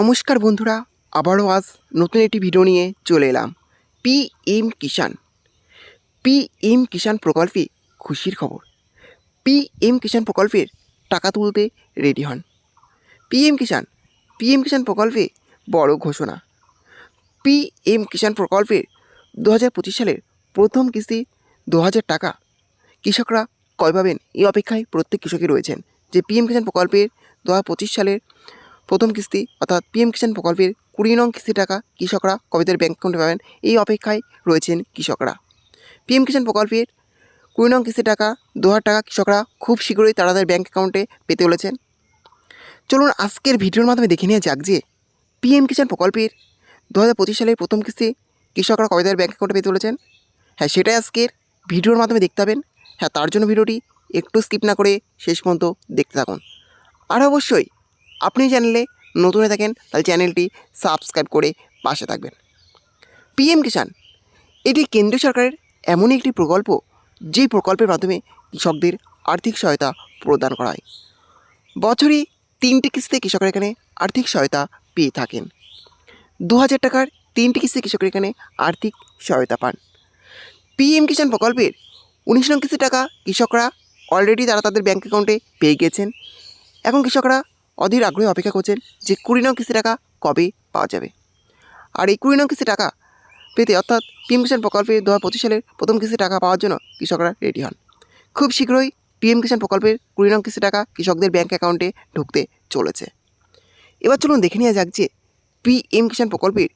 নমস্কার বন্ধুরা, আবারও আজ নতুন একটি ভিডিও নিয়ে চলে এলাম। P M Kisan P M Kisan প্রকল্পে খুশির খবর। পি এম কিষাণ প্রকল্পের টাকা তুলতে রেডি হন। P M Kisan P M Kisan প্রকল্পে বড় ঘোষণা। পি এম কিষাণ প্রকল্পের দু হাজার পঁচিশ সালের প্রথম কিস্তি দু হাজার টাকা। কৃষকরা কয় পাবেন এই অপেক্ষায় প্রত্যেক কৃষকই রয়েছেন যে পি এম কিষাণ প্রকল্পের দু হাজার পঁচিশ সালের প্রথম কিস্তি অর্থাৎ পিএম কিষাণ প্রকল্পের কুড়ি নং কিস্তি টাকা কৃষকরা কবে তাদের ব্যাঙ্ক অ্যাকাউন্টে পাবেন। এই অপেক্ষায় রয়েছেন কৃষকরা। পিএম কিষাণ প্রকল্পের কুড়ি নং কিস্তি টাকা দু হাজার টাকা কৃষকরা খুব শীঘ্রই তারা তাদের ব্যাঙ্ক অ্যাকাউন্টে পেতে চলেছেন চলুন আজকের ভিডিওর মাধ্যমে দেখে নেওয়া যাক যে পিএম কিষাণ প্রকল্পের দু হাজার পঁচিশ সালের প্রথম কিস্তি কৃষকরা কবে তাদের ব্যাঙ্ক অ্যাকাউন্টে পেতে চলেছেন হ্যাঁ সেটাই আজকের ভিডিওর মাধ্যমে দেখতে পাবেন। হ্যাঁ তার জন্য ভিডিওটি একটু স্কিপ না করে শেষ পর্যন্ত দেখতে থাকুন। আর অবশ্যই আপনি চ্যানেলে নতুন হয়ে থাকেন, তাহলে চ্যানেলটি সাবস্ক্রাইব করে পাশে থাকবেন। পিএম কিষাণ, এটি কেন্দ্রীয় সরকারের এমনই একটি প্রকল্প, যে প্রকল্পের মাধ্যমে কৃষকদের আর্থিক সহায়তা প্রদান করা হয়। বছরই তিনটি কিস্তিতে কৃষকরা এখানে আর্থিক সহায়তা পেয়ে থাকেন। দু হাজার টাকার তিনটি কিস্তি কৃষকরা এখানে আর্থিক সহায়তা পান। পিএম কিষাণ প্রকল্পের উনিশ নং কিস্তি টাকা কৃষকরা অলরেডি তারা তাদের ব্যাঙ্ক অ্যাকাউন্টে পেয়ে গিয়েছেন। এখন কৃষকরা অধীর আগ্রহে অপেক্ষা করছেন যে কুড়ি নং কিস্তি টাকা কবে পাওয়া যাবে। আর এই কুড়ি নং কিস্তি টাকা পেতে অর্থাৎ পিএম কিষাণ প্রকল্পে দু হাজার পঁচিশ সালের প্রথম কিস্তি টাকা পাওয়ার জন্য কৃষকরা রেডি হন। খুব শীঘ্রই পিএম কিষাণ প্রকল্পের কুড়ি নং কিস্তি টাকা কৃষকদের ব্যাঙ্ক অ্যাকাউন্টে ঢুকতে চলেছে। এবার চলুন দেখে নেওয়া যাক যে পিএম কিষাণ প্রকল্পের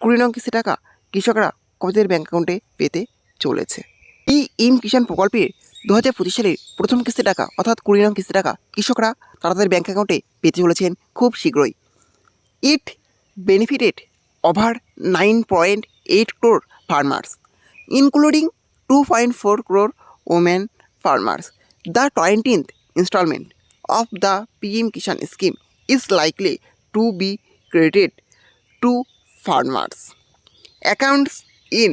কুড়ি নং কিস্তি টাকা কৃষকরা কবে তাদের ব্যাঙ্ক অ্যাকাউন্টে পেতে চলেছে। পিএম কিষাণ প্রকল্পের দু হাজার পঁচিশ সালের প্রথম কিস্তি টাকা অর্থাৎ কুড়ি নং কিস্তি টাকা কৃষকরা তারা তাদের ব্যাঙ্ক অ্যাকাউন্টে পেতে চলেছেন খুব শীঘ্রই it benefited over nine point eight crore farmers including two point four crore women farmers the twentieth installment of the scheme is likely to be to be credited to farmers. Accounts in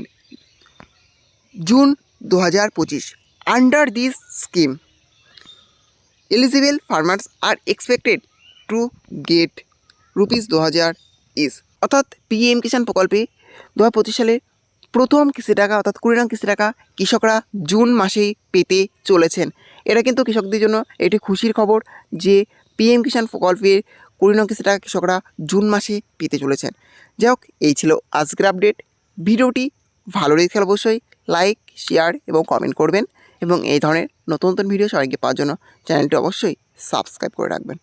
June 2025 under this scheme. Eligible farmers are expected to get rupees 2000 is অর্থাৎ PM Kisan প্রকল্পে দু হাজার পঁচিশ সালে প্রথম কিস্তি টাকা, অর্থাৎ কুড়ি নং কিস্তি টাকা কৃষকরা জুন মাসেই পেতে চলেছেন। এটা কিন্তু কৃষকদের জন্য একটি খুশির খবর যে পিএম কিষাণ প্রকল্পের কুড়ি নং কিস্তি টাকা কৃষকরা জুন মাসে পেতে চলেছেন। যাই হোক, এই ছিল আজকের আপডেট। ভিডিওটি ভালো লেগে অবশ্যই, লাইক, শেয়ার এবং কমেন্ট করবেন। এবং এই ধরনের নতুন নতুন ভিডিও সবাইকে পাওয়ার জন্য চ্যানেলটি অবশ্যই সাবস্ক্রাইব করে রাখবেন।